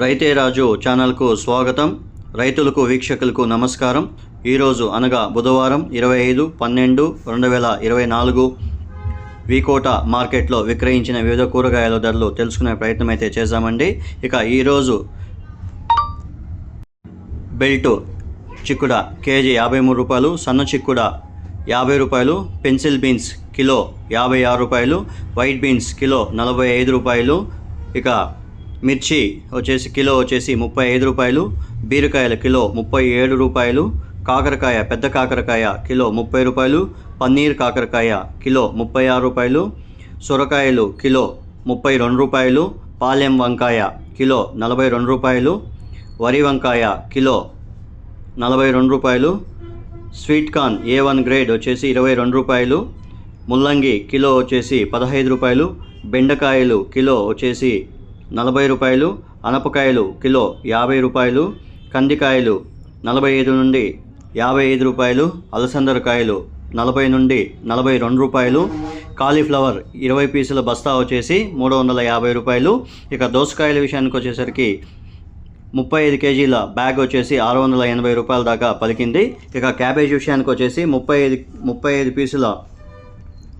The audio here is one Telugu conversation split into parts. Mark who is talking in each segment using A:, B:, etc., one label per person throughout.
A: రైతే రాజు ఛానల్కు స్వాగతం. రైతులకు వీక్షకులకు నమస్కారం. ఈరోజు అనగా బుధవారం ఇరవై ఐదు పన్నెండు రెండు వేల ఇరవై నాలుగు వీకోట మార్కెట్లో విక్రయించిన వివిధ కూరగాయల ధరలు తెలుసుకునే ప్రయత్నం అయితే చేశామండి. ఇక ఈరోజు బెల్ట్ చిక్కుడ కేజీ యాభై మూడు రూపాయలు సన్న చిక్కుడ యాభై రూపాయలు పెన్సిల్ బీన్స్ కిలో యాభై ఆరు రూపాయలు వైట్ బీన్స్ కిలో నలభై ఐదు రూపాయలు. ఇక మిర్చి వచ్చేసి కిలో వచ్చేసి ముప్పై ఐదు రూపాయలు బీరకాయల కిలో ముప్పై ఏడు రూపాయలు కాకరకాయ పెద్ద కాకరకాయ కిలో ముప్పై రూపాయలు పన్నీర్ కాకరకాయ కిలో ముప్పై ఆరు రూపాయలు సొరకాయలు కిలో ముప్పై రెండు రూపాయలు పాలెం వంకాయ కిలో నలభై రెండు రూపాయలు వరి వంకాయ కిలో నలభై రెండు రూపాయలు sweet corn A one grade వచ్చేసి ఇరవై రెండు రూపాయలు ముల్లంగి కిలో వచ్చేసి పదహైదు రూపాయలు బెండకాయలు కిలో వచ్చేసి నలభై రూపాయలు అనపకాయలు కిలో యాభై రూపాయలు కందికాయలు నలభై ఐదు నుండి యాభై ఐదు రూపాయలు అలసందరకాయలు నలభై నుండి నలభై రెండు రూపాయలు కాలీఫ్లవర్ ఇరవై పీసుల బస్తా వచ్చేసి మూడు వందల యాభై రూపాయలు. ఇక దోసకాయల విషయానికి వచ్చేసరికి ముప్పై ఐదు కేజీల బ్యాగ్ వచ్చేసి ఆరు వందల ఎనభై రూపాయల దాకా పలికింది. ఇక క్యాబేజ్ విషయానికి వచ్చేసి ముప్పై ఐదు ముప్పై ఐదు పీసుల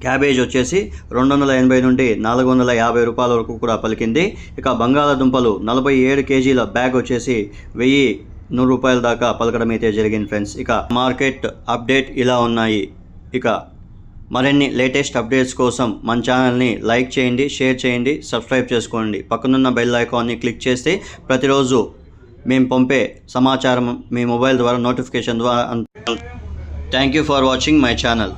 A: క్యాబేజ్ వచ్చేసి రెండు వందల ఎనభై నుండి నాలుగు వందల యాభై రూపాయల వరకు కూడా పలికింది. ఇక బంగాళాదుంపలు నలభై ఏడు కేజీల బ్యాగ్ వచ్చేసి వెయ్యి నూరు రూపాయల దాకా పలకడం అయితే జరిగింది ఫ్రెండ్స్. ఇక మార్కెట్ అప్డేట్ ఇలా ఉన్నాయి. ఇక మరిన్ని లేటెస్ట్ అప్డేట్స్ కోసం మన ఛానల్ని లైక్ చేయండి షేర్ చేయండి సబ్స్క్రైబ్ చేసుకోండి. పక్కనున్న బెల్ ఐకాన్ని క్లిక్ చేస్తే ప్రతిరోజు మేము పంపే సమాచారం మీ మొబైల్ ద్వారా నోటిఫికేషన్ ద్వారా thank you for watching my channel.